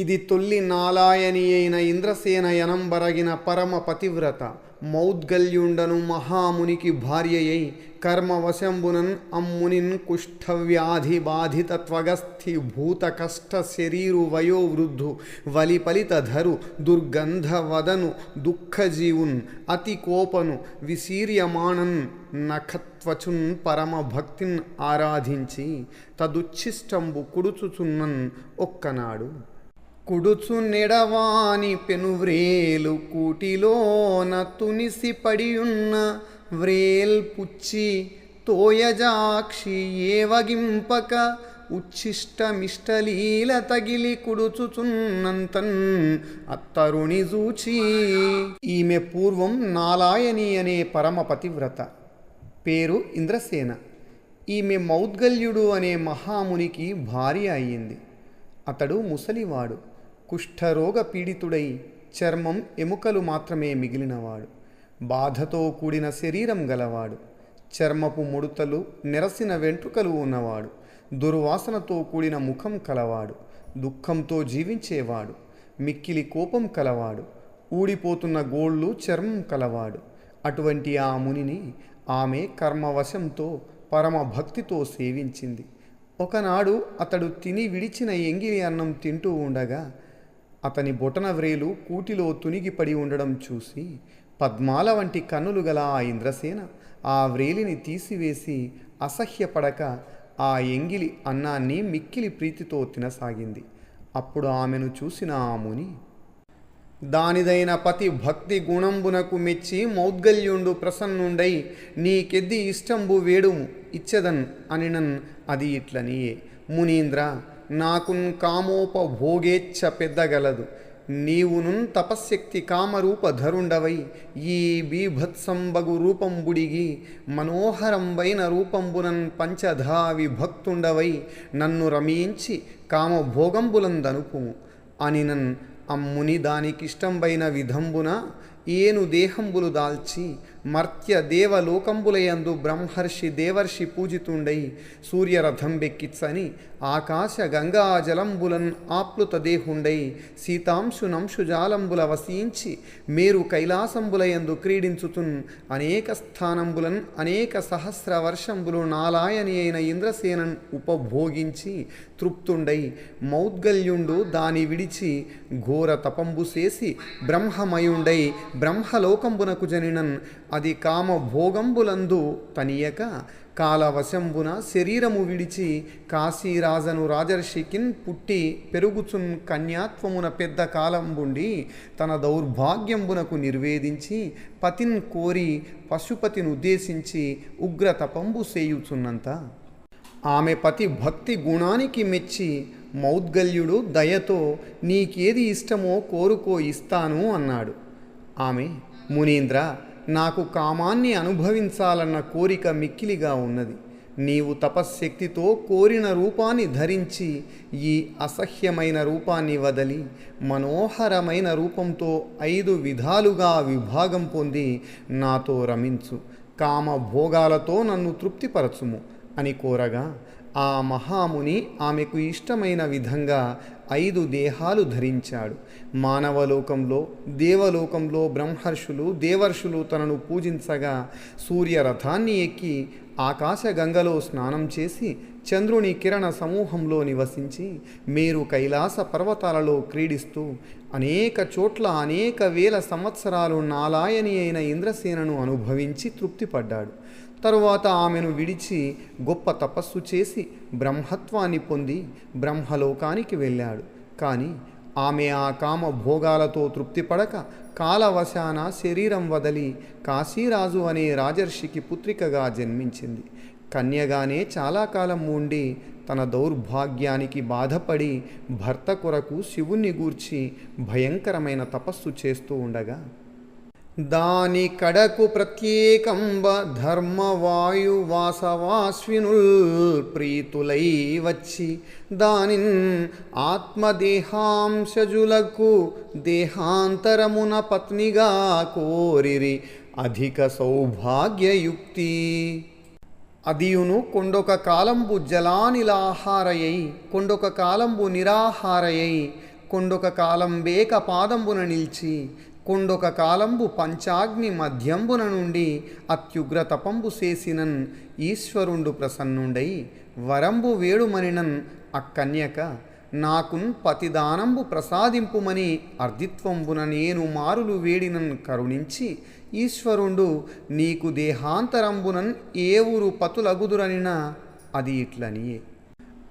ఇది తొల్లి నాలాయని అయిన ఇంద్రసేన యనంబరగిన పరమ పతివ్రత. మౌద్గల్యుండను మహామునికి భార్యయై కర్మవశంబునన్ అమ్మునిన్ కుష్ఠవ్యాధి బాధిత త్వగస్థి భూత కష్ట శరీరు వయోవృద్ధు వలిపలిత ధరు దుర్గంధవదను దుఃఖజీవున్ అతి కోపను విశీర్యమాణన్ నఖత్వచున్ పరమ భక్తిన్ ఆరాధించి తదుచ్ఛిష్టంబు కుడుచుచున్నన్ ఒక్కనాడు. కుడుచు నిడవాని పెనువ్రేలు కూటిలోన తునిసి పడియున్న వ్రేల్ పుచ్చి తోయజాక్షి ఏవగింపక ఉచ్ఛిష్టమిష్టలీల తగిలి కుడుచుచున్నంతన్ అత్తరుణి జూచి. ఈమె పూర్వం నాలాయని అనే పరమ పతివ్రత. పేరు ఇంద్రసేన. ఈమె మౌద్గల్యుడు అనే మహామునికి భార్య అయ్యింది. అతడు ముసలివాడు. కుష్ఠరోగ పీడితుడై చర్మం ఎముకలు మాత్రమే మిగిలినవాడు. బాధతో కూడిన శరీరం గలవాడు. చర్మపు ముడతలు నెరసిన వెంట్రుకలు ఉన్నవాడు. దుర్వాసనతో కూడిన ముఖం కలవాడు. దుఃఖంతో జీవించేవాడు. మిక్కిలి కోపం కలవాడు. ఊడిపోతున్న గోళ్ళు చర్మం కలవాడు. అటువంటి ఆ మునిని ఆమె కర్మవశంతో పరమ భక్తితో సేవించింది. ఒకనాడు అతడు తిని విడిచిన ఎంగిలి అన్నం తింటూ ఉండగా అతని బొటన వ్రేలు కూటిలో తునిగిపడి ఉండడం చూసి పద్మాల వంటి కన్నులు గల ఆ ఇంద్రసేన ఆ వ్రేలిని తీసివేసి అసహ్యపడక ఆ ఎంగిలి అన్నాన్ని మిక్కిలి ప్రీతితో తినసాగింది. అప్పుడు ఆమెను చూసిన ఆ ముని దానిదైన పతి భక్తి గుణంబునకు మెచ్చి మౌద్గల్యుండు ప్రసన్నుండై నీకెద్ది ఇష్టంబు వేడుము ఇచ్చదన్ అనినన్ అది ఇట్లనియే. మునీంద్ర నాకున్ కామోపభోగేచ్ఛ పెద్దగలదు. నీవునున్ తపశ్శక్తి కామరూప ధరుండవై ఈ బీభత్సంబగు రూపంబుడిగి మనోహరంబైన రూపంబునన్ పంచధా విభక్తుండవై నన్ను రమించి కామభోగంబులందనుపు అనినన్ అమ్ముని దానికిష్టంబైన విధంబున ఏను దేహంబులు దాల్చి మర్త్య దేవలోకంబులయందు బ్రహ్మర్షి దేవర్షి పూజితుండై సూర్యరథం బెక్కిచ్చని ఆకాశ గంగా జలంబులన్ ఆప్లుత దేహుండై సీతాంశునంశు జాలంబుల వసించి మేరు కైలాసంబులయందు క్రీడించుతున్ అనేక స్థానంబులన్ అనేక సహస్ర వర్షంబులు నాలాయని అయిన ఇంద్రసేనన్ ఉపభోగించి తృప్తుండై మౌద్గల్యుండు దాని విడిచి ఘోర తపంబు చేసి బ్రహ్మమయుండై బ్రహ్మలోకంబునకు జనినన్ అది కామ భోగంబులందు తనియక కాలవశంబున శరీరము విడిచి కాశీరాజను రాజర్షికిన్ పుట్టి పెరుగుచున్ కన్యాత్వమున పెద్ద కాలంబుండి తన దౌర్భాగ్యంబునకు నిర్వేదించి పతిన్ కోరి పశుపతిని ఉద్దేశించి ఉగ్ర తపంబు చేయుచున్నంత ఆమె పతి భక్తి గుణానికి మెచ్చి మౌద్గల్యుడు దయతో నీకేది ఇష్టమో కోరుకో ఇస్తాను అన్నాడు. ఆమె మునీంద్ర నాకు కామాన్ని అనుభవించాలన్న కోరిక మిక్కిలిగా ఉన్నది. నీవు తపశ్శక్తితో కోరిన రూపాన్ని ధరించి ఈ అసహ్యమైన రూపాన్ని వదలి మనోహరమైన రూపంతో ఐదు విధాలుగా విభాగం పొంది నాతో రమించు. కామ భోగాలతో నన్ను తృప్తిపరచుము అని కోరగా ఆ మహాముని ఆమెకు ఇష్టమైన విధంగా ఐదు దేహాలు ధరించాడు. మానవలోకంలో దేవలోకంలో బ్రహ్మర్షులు దేవర్షులు తనను పూజించగా సూర్యరథాన్ని ఎక్కి ఆకాశగంగలో స్నానం చేసి చంద్రుని కిరణ సమూహంలో నివసించి మీరు కైలాస పర్వతాలలో క్రీడిస్తూ అనేక చోట్ల అనేక వేల సంవత్సరాలు నాలాయని అయిన ఇంద్రసేనను అనుభవించి తృప్తిపడ్డాడు. తరువాత ఆమెను విడిచి గొప్ప తపస్సు చేసి బ్రహ్మత్వాన్ని పొంది బ్రహ్మలోకానికి వెళ్ళాడు. కానీ ఆమె ఆ కామ భోగాలతో తృప్తిపడక కాలవశాన శరీరం వదలి కాశీరాజు అనే రాజర్షికి పుత్రికగా జన్మించింది. కన్యగానే చాలా కాలం ఉండి తన దౌర్భాగ్యానికి బాధపడి భర్త కొరకు శివుణ్ణి గూర్చి భయంకరమైన తపస్సు చేస్తూ ఉండగా దాని కడకు ప్రత్యేకంబ ధర్మవాయు వాసవాస్వినుల్ ప్రీతులై వచ్చి దానిన్ ఆత్మదేహాంశజులకు దేహాంతరమున పత్నిగా కోరిరి అధిక సౌభాగ్యయుక్తి. అదియును కొండొక కాలంబు జలానిలాహారయై కొండొక కాలంబు నిరాహారయై కొండొక కాలం బేక పాదంబున నిలిచి కొండొక కాలంబు పంచాగ్ని మధ్యంబున నుండి అత్యుగ్ర తపంబు చేసినన్ ఈశ్వరుండు ప్రసన్నుండై వరంబు వేడుమనినన్ అక్కన్యక నాకున్ పతిదానంబు ప్రసాదింపుమని అర్ధిత్వంబున నేను మారులు వేడినన్ కరుణించి ఈశ్వరుండు నీకు దేహాంతరంబునన్ ఏ ఊరు పతులగుదురనిన అది ఇట్లనియే.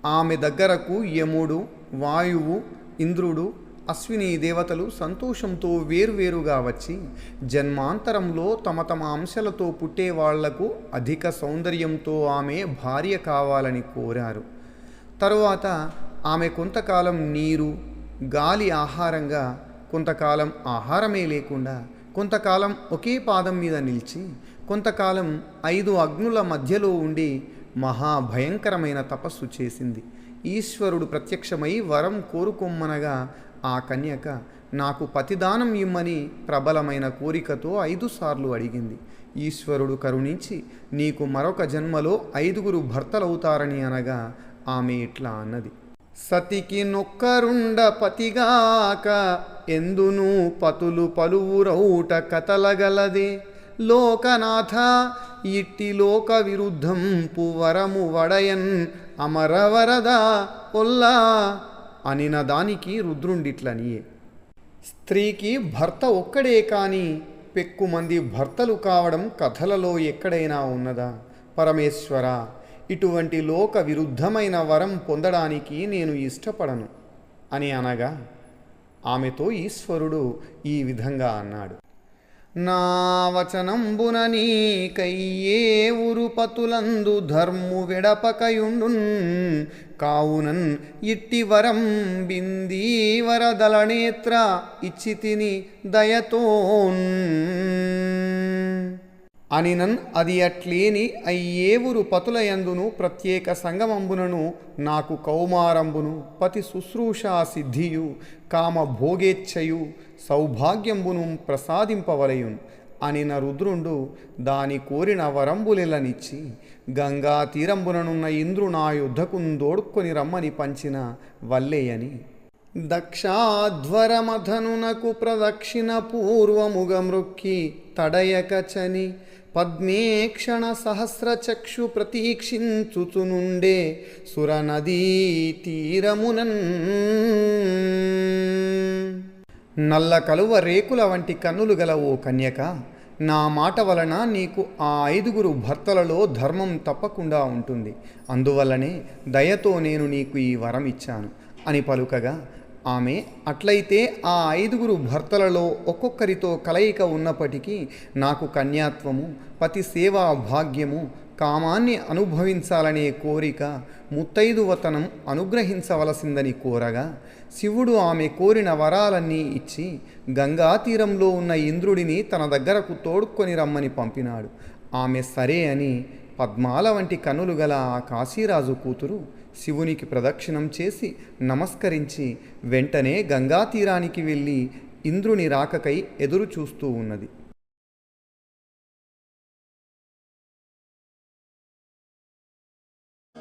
ఆమె దగ్గరకు యముడు వాయువు ఇంద్రుడు అశ్విని దేవతలు సంతోషంతో వేరువేరుగా వచ్చి జన్మాంతరంలో తమ తమ అంశాలతో పుట్టే వాళ్ళకు అధిక సౌందర్యంతో ఆమె భార్య కావాలని కోరారు. తరువాత ఆమె కొంతకాలం నీరు గాలి ఆహారంగా కొంతకాలం ఆహారమే లేకుండా కొంతకాలం ఒకే పాదం మీద నిలిచి కొంతకాలం ఐదు అగ్నుల మధ్యలో ఉండి మహాభయంకరమైన తపస్సు చేసింది. ఈశ్వరుడు ప్రత్యక్షమై వరం కోరుకొమ్మనగా ఆ కన్యక నాకు పతిదానం ఇమ్మని ప్రబలమైన కోరికతో ఐదు సార్లు అడిగింది. ఈశ్వరుడు కరుణించి నీకు మరొక జన్మలో ఐదుగురు భర్తలవుతారని అనగా ఆమె ఇట్లా అన్నది. సతికి నొక్కరుండ పతిగాక ఎందును పతులు పలువురౌట కథలగలదే. లోకనాథ ఇట్టి లోక విరుద్ధం పువరము వడయన్ అమరవరద పొల్లా అనిన దానికి రుద్రుండిట్లనియే. స్త్రీకి భర్త ఒక్కడే కాని పెక్కుమంది భర్తలు కావడం కథలలో ఎక్కడైనా ఉన్నదా? పరమేశ్వర ఇటువంటి లోక విరుద్ధమైన వరం పొందడానికి నేను ఇష్టపడను అని అనగా ఆమెతో ఈశ్వరుడు ఈ విధంగా అన్నాడు. నా వచనంబున నీకయ్యే ఉరుపతులందు ధర్ము విడపకయుండున్ కావునన్ ఇట్టి వరం బిందీ ఇచ్చితిని దయతోన్. అనినన్ అది అట్లేని అయ్యేవురు పతులయందును ప్రత్యేక సంగమంబునను నాకు కౌమారంబును పతి శుశ్రూషా సిద్ధియు కామ భోగేచ్ఛయు సౌభాగ్యంబును ప్రసాదింపవలయున్. అనిన రుద్రుండు దాని కోరిన వరంబులెలనిచ్చి గంగా తీరంబుననున్న ఇంద్రు నా యుద్ధకుందోడుకొని రమ్మని పంచిన వల్లేయని. దక్షాధ్వరమధనునకు ప్రదక్షిణ పూర్వముగ మృక్కి తడయకచని పద్మేక్షణ సహస్రచక్షు ప్రతీక్షించుచునుండే సురనదీ తీరమునన్. నల్ల కలువ రేకుల వంటి కన్నులు గల ఓ కన్యక నా మాట వలన నీకు ఆ ఐదుగురు భర్తలలో ధర్మం తప్పకుండా ఉంటుంది. అందువల్లనే దయతో నేను నీకు ఈ వరం ఇచ్చాను. అని పలుకగా ఆమె అట్లయితే ఆ ఐదుగురు భర్తలలో ఒక్కొక్కరితో కలయిక ఉన్నప్పటికీ నాకు కన్యాత్వము పతి సేవా భాగ్యము కామాన్ని అనుభవించాలనే కోరిక ముత్తైదువతనం అనుగ్రహించవలసిందని కోరగా శివుడు ఆమె కోరిన వరాలన్నీ ఇచ్చి గంగా తీరంలో ఉన్న ఇంద్రుడిని తన దగ్గరకు తోడుకొని రమ్మని పంపినాడు. ఆమె సరే అని పద్మాల వంటి కనులు గల ఆ కాశీరాజు కూతురు శివునికి ప్రదక్షిణం చేసి నమస్కరించి వెంటనే గంగా తీరానికి వెళ్ళి ఇంద్రుని రాకకై ఎదురు చూస్తూ ఉన్నది.